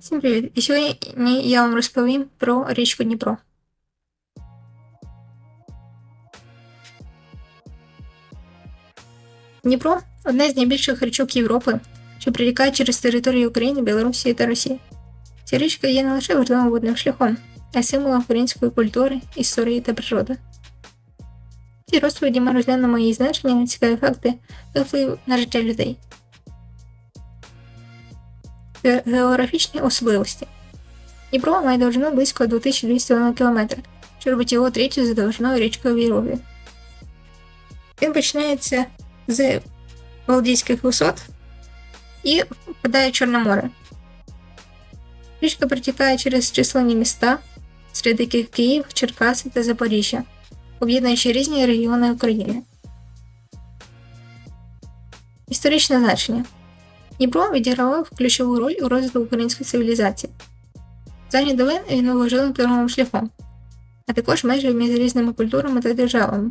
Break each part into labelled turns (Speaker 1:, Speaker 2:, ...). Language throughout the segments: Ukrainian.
Speaker 1: Всім привіт! І сьогодні я вам розповім про річку Дніпро. Дніпро одна з найбільших річок Європи, що протікає через територію України, Білорусі та Росії. Ця річка є не лише важливим водним шляхом, а й символом української культури, історії та природи. В цій розповіді ми розглянемо її значення, цікаві факти та вплив на життя людей. Ге- Географічні особливості. Дніпро має довжину близько 2200 км, що робить його третьою за довжиною річкою Європі. Він починається з Валдійських висот і впадає в Чорне море. Річка протікає через численні міста, серед яких Київ, Черкаси та Запоріжжя, об'єднуючи різні регіони України. Історичне значення. Дніпро відігравав ключову роль у розвитку української цивілізації. Задні долин він важливим торговим шляхом, а також межі між різними культурами та державами.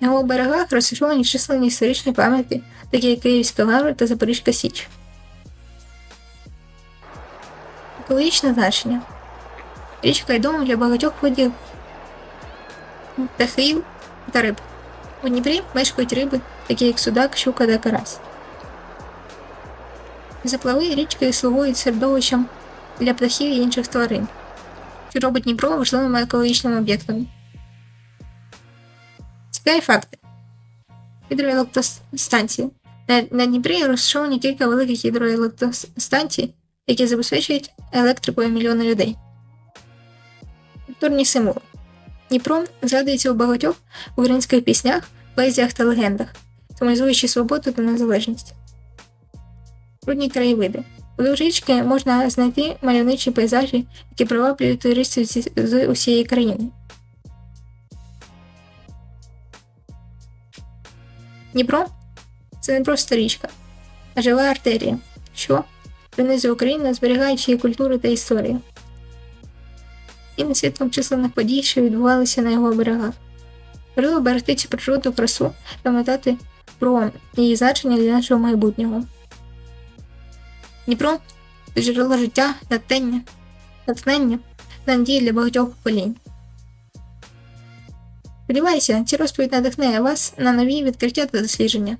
Speaker 1: На його берегах розташовані численні історичні пам'ятки, такі як Київська лавра та Запорізька Січ. Екологічне значення. Річка відома для багатьох видів птахів та риб. У Дніпрі мешкають риби, такі як судак, щука та карась. Заплави річки слугують середовищем для птахів і інших тварин, що робить Дніпро важливим екологічним об'єктом. Цікаві факти. Гідроелектростанції. На, на Дніпрі розташовані кілька великих гідроелектростанцій, які забезпечують електрикою мільйони людей. Культурні символи. Дніпро згадується у багатьох українських піснях, поезіях та легендах, символізуючи свободу та незалежність. Прудні краєвиди. Вздовж річки можна знайти мальовничі пейзажі, які приваблюють туристів з усієї країни. Дніпро це не просто річка, а жива артерія, що пронизує Україну, зберігаючи її культуру та історію. І не світлом численних подій, що відбувалися на його берегах. Важливо берегти цю природу, красу, пам'ятати про її значення для нашого майбутнього. Дніпро це джерело життя, натхнення, натхнення та надії для багатьох поколінь. Сподіваюся, ці розповідь надихне вас на нові відкриття та дослідження.